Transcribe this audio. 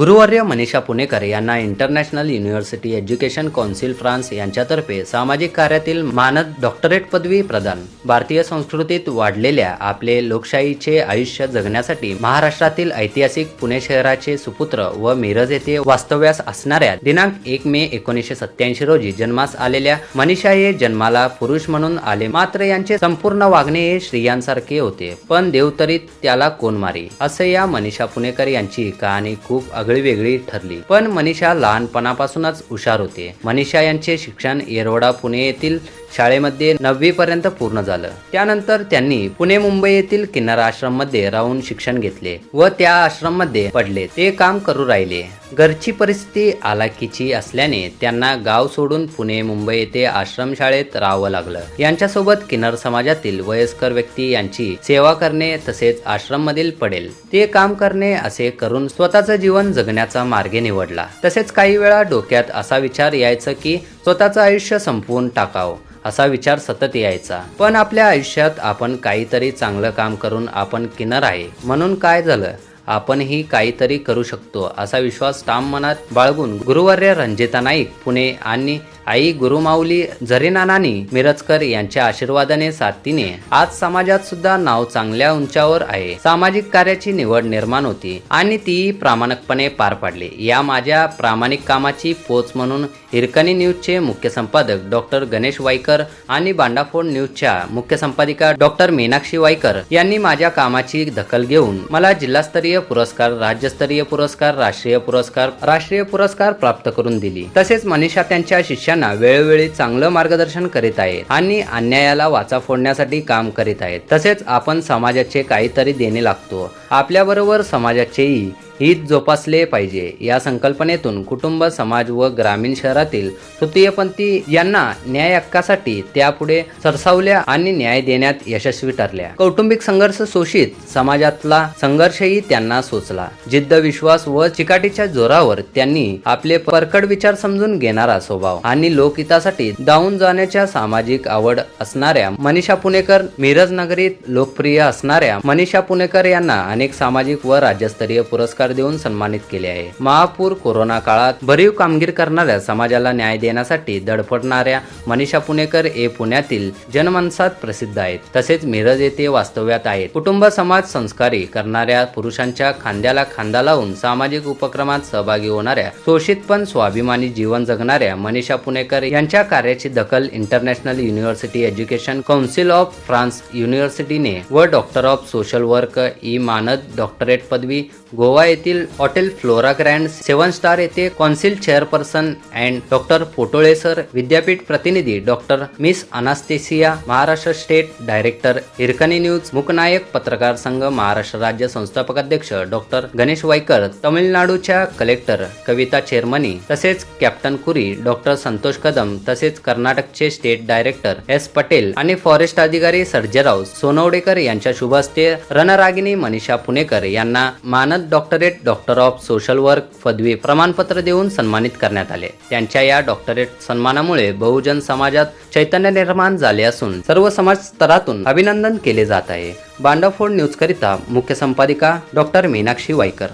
गुरुवर्य मनीषा पुणेकर यांना international university education council France यांच्यातर्फे सामाजिक कार्यातील मानद डॉक्टरेट पदवी प्रदान. भारतीय संस्कृतीत वाढलेल्या आपले लोकशाहीचे आयुष्य जगण्यासाठी महाराष्ट्रातील ऐतिहासिक पुणे शहराचे सुपुत्र व मिरज येथे वास्तव्यास असणाऱ्या दिनांक एक मे एकोणीसशे सत्याऐंशी रोजी जन्मास आलेल्या मनीषा हे जन्माला पुरुष म्हणून आले. मात्र यांचे संपूर्ण वागणे हे स्त्रियांसारखे होते. पण देव तरी त्याला कोण मारी? असे या मनीषा पुणेकर यांची कहाणी खूप अग वेगळी ठरली. पण मनीषा लहानपणापासूनच हुशार होते. मनीषा यांचे शिक्षण येरवडा पुणे येथील शाळेमध्ये नववी पर्यंत पूर्ण झालं. त्यानंतर त्यांनी पुणे मुंबई येथील किनारा आश्रममध्ये राहून शिक्षण घेतले व त्या आश्रममध्ये पडले. ते काम करू राहिले. घरची परिस्थिती आलाकीची असल्याने त्यांना गाव सोडून पुणे मुंबई येथे आश्रमशाळेत राहावं लागलं. यांच्यासोबत किन्नर समाजातील वयस्कर व्यक्ती यांची सेवा करणे तसेच आश्रम मधील पडेल. ते काम करणे असे करून स्वतःचं जीवन जगण्याचा मार्ग निवडला. तसेच काही वेळा डोक्यात असा विचार यायचा की स्वतःचं आयुष्य संपवून टाकावं असा विचार सतत यायचा. पण आपल्या आयुष्यात आपण काहीतरी चांगलं काम करून आपण किन्नर आहे. म्हणून काय झालं? आपणही काहीतरी करू शकतो असा विश्वास ठाम मनात बाळगून गुरुवर्य रंजिता नाईक पुणे आणि आई गुरुमाऊली झरीनानानी मिरजकर यांच्या आशीर्वादाने साथीने आज समाजात सुद्धा नाव चांगल्या उंचावर आहे. सामाजिक कार्याची निवड निर्माण होती आणि ती प्रामाणिकपणे पार पाडली. या माझ्या प्रामाणिक कामाची पोच म्हणून हिरकणी न्यूजचे मुख्य संपादक डॉक्टर गणेश वाईकर आणि बांडाफोड न्यूजच्या मुख्य संपादिका डॉक्टर मीनाक्षी वाईकर यांनी माझ्या कामाची दखल घेऊन मला जिल्हास्तरीय पुरस्कार राज्यस्तरीय पुरस्कार राष्ट्रीय पुरस्कार राष्ट्रीय पुरस्कार प्राप्त करून दिली. तसेच मनीषा त्यांच्या शिष्यांना वेळोवेळी चांगलं मार्गदर्शन करीत आहेत आणि अन्यायाला वाचा फोडण्यासाठी काम करीत आहेत. तसेच आपण समाजाचे काहीतरी देणे लागतो. आपल्याबरोबर समाजाचेही हित जोपासले पाहिजे. या संकल्पनेतून कुटुंब समाज व ग्रामीण शहरातील तृतीयपंथी यांना न्याय हक्कासाठी त्यापुढे सरसावल्या आणि न्याय देण्यात यशस्वी ठरल्या. कौटुंबिक संघर्ष शोषित समाजातला संघर्षही त्यांना सोचला. जिद्द विश्वास व चिकाटीच्या जोरावर त्यांनी आपले परकड विचार समजून घेणारा स्वभाव आणि लोकहितासाठी धावून जाण्याच्या सामाजिक आवड असणाऱ्या मनीषा पुणेकर मिरज नगरीत लोकप्रिय असणाऱ्या मनीषा पुणेकर यांना अनेक सामाजिक व राज्यस्तरीय पुरस्कार देऊन सन्मानित केले आहे. महापूर कोरोना काळात भरीव कामगिरी करणाऱ्या समाजाला न्याय देण्यासाठी धडपडणाऱ्या मनीषा पुणेकर हे पुण्यातील जनमानसात प्रसिद्ध आहेत. तसेच मिरज येथे वास्तव्यात आहेत. कुटुंब समाज संस्कारी करणाऱ्या पुरुषांच्या खांद्याला खांदा लावून सामाजिक उपक्रमात सहभागी होणाऱ्या शोषित पण स्वाभिमानी जीवन जगणाऱ्या मनीषा पुणेकर यांच्या कार्याची दखल international university education council of France युनिव्हर्सिटीने व डॉक्टर ऑफ सोशल वर्क ई मानद डॉक्टरेट पदवी गोवा येथील hotel Flora grand seven star येथे council chairperson and doctor Potole sir विद्यापीठ प्रतिनिधी doctor miss Anastasia Maharashtra state director Hirkani news Muknayak पत्रकार संघ महाराष्ट्र राज्य संस्थापक अध्यक्ष डॉक्टर गणेश वायकर तमिळनाडूच्या कलेक्टर कविता चेरमनी तसेच कॅप्टन कुरी डॉक्टर संतोष कदम तसेच कर्नाटकचे स्टेट डायरेक्टर एस पटेल आणि फॉरेस्ट अधिकारी सर्जेराव सोनवडेकर यांच्या शुभ हस्ते रणरागिनी मनीषा पुणेकर यांना मानद doctorate doctor of social work पदवी प्रमाणपत्र देऊन सन्मानित करण्यात आले. त्यांच्या या डॉक्टरेट सन्मानामुळे बहुजन समाजात चैतन्य निर्माण झाले असून सर्व समाज स्तरातून अभिनंदन केले जात आहे. बांडाफोड न्यूज करिता मुख्य संपादिका डॉक्टर मीनाक्षी वाईकर